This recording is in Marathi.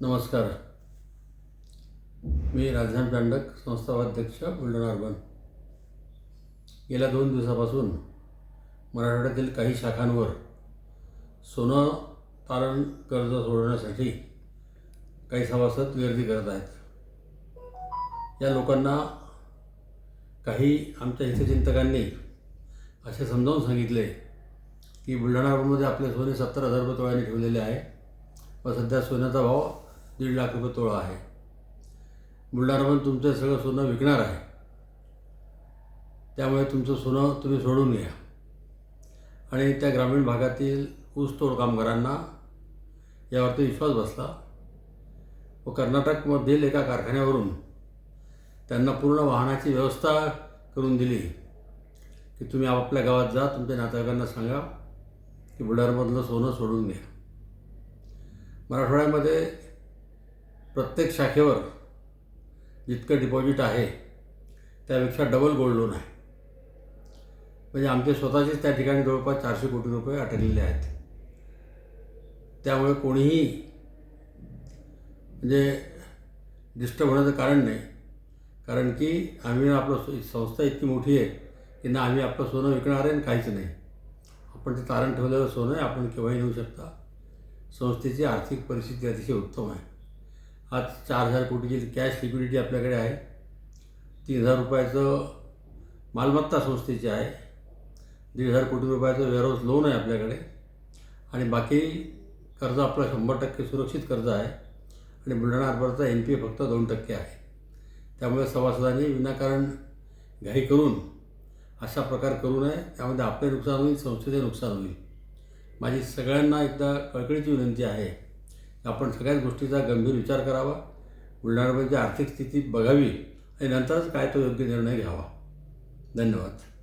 नमस्कार. मी राजधान दांडक संस्थावाध्यक्ष बुलढाणा अर्बन. गेल्या दोन दिवसापासून मराठवाड्यातील काही शाखांवर सोनं तारण कर्ज सोडवण्यासाठी काही सभासद गर्दी करत आहेत. या लोकांना काही आमच्या हितचिंतकांनी असे समजावून सांगितले की बुलढाणा अर्बनमध्ये आपले सोने सत्तर हजार रुपये तोळ्याने ठेवलेले आहे व सध्या सोन्याचा भाव दीड लाख रुपये तोळा आहे. बुलढाणामध्ये तुमचं सगळं सोनं विकणार आहे. त्यामुळे तुमचं सोनं तुम्ही सोडून घ्या. आणि त्या ग्रामीण भागातील ऊसतोड कामगारांना यावरती विश्वास बसला. व कर्नाटकमधील एका कारखान्यावरून त्यांना पूर्ण वाहनाची व्यवस्था करून दिली. की तुम्ही आपापल्या गावात जा तुमच्या नातेवाईकांना सांगा की बुलढाणामधलं सोनं सोडून घ्या. मराठवाड्यामध्ये प्रत्येक शाखेवर जितकं डिपॉझिट आहे त्यापेक्षा डबल गोल्ड लोन आहे. म्हणजे आमचे स्वतःचेच त्या ठिकाणी जवळपास चारशे कोटी रुपये अटकलेले आहेत. त्यामुळे कोणीही म्हणजे डिस्टर्ब होण्याचं कारण नाही. कारण की आम्ही आपलं संस्था इतकी मोठी आहे की ना आम्ही आपलं सोनं विकणार आहे आणि काहीच नाही. आपण ते तारण ठेवलेलं सोनं आहे आपण केव्हाही नेऊ शकता. संस्थेची आर्थिक परिस्थिती अतिशय उत्तम आहे. आज चार हजार कोटीची कॅश सिक्युरिटी आपल्याकडे आहे. तीन हजार रुपयाचं मालमत्ता संस्थेची आहे. दीड हजार कोटी रुपयाचं वेअरहाऊस लोन आहे आपल्याकडे. आणि बाकी कर्ज आपलं शंभर टक्के सुरक्षित कर्ज आहे. आणि बुलढाणा हार्बरचा एन पी ए फक्त दोन टक्के आहे. त्यामुळे सभासदांनी विनाकारण घाई करून अशा प्रकार करू नये. त्यामध्ये आपले नुकसान होईल संस्थेचे नुकसान होईल. माझी सगळ्यांना एकदा कळकळीची विनंती आहे. आपण सगळ्याच गोष्टीचा गंभीर विचार करावा बुलढाणामध्ये आर्थिक स्थिती बघावी आणि नंतरच काय तो योग्य निर्णय घ्यावा. धन्यवाद.